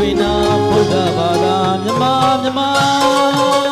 વિના પુદવદાન માન માન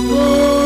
Oh.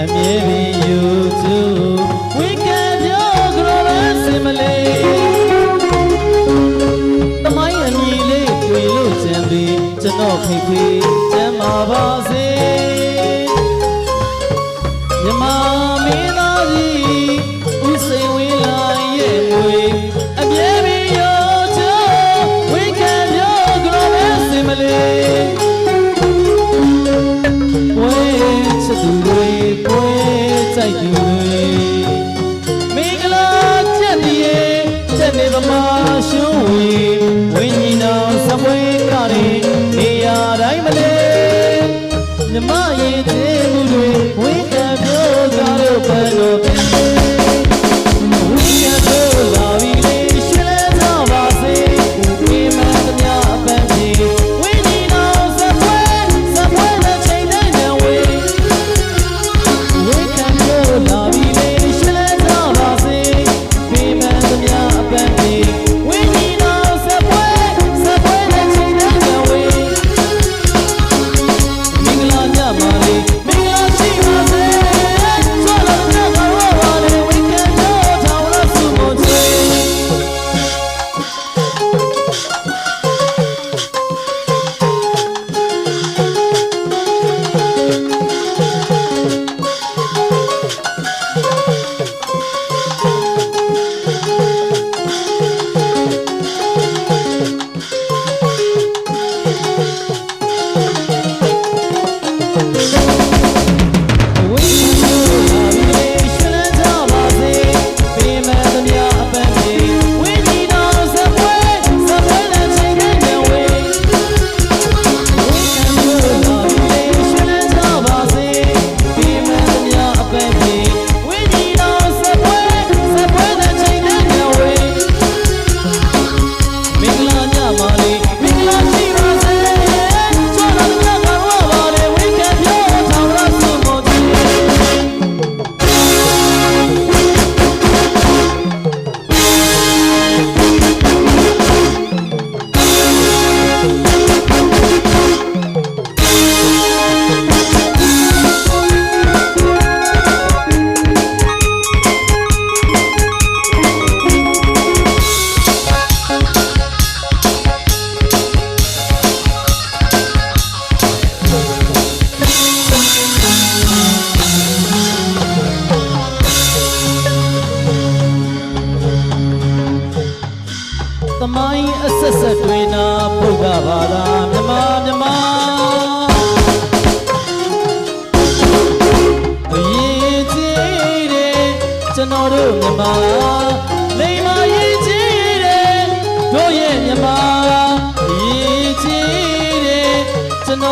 အမြဲ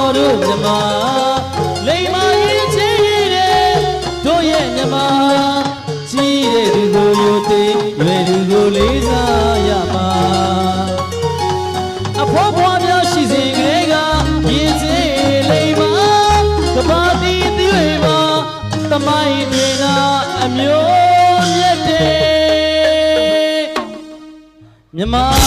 တော်တို့မြမလိမ္မာရေးကြီးတယ်တို့ရဲ့မြမကြီးတဲ့သူကိုယုတ်သိရွယ်သူကိုလေးစားရမှာအဖေါ်ဖွားများရှိစဉ်ကလေးကရည်စည်လိမ့်မှာကဘာတီသီးတွေမှာတမိုင်းတွေနာအမျိုးမြတ်တဲ့မြမ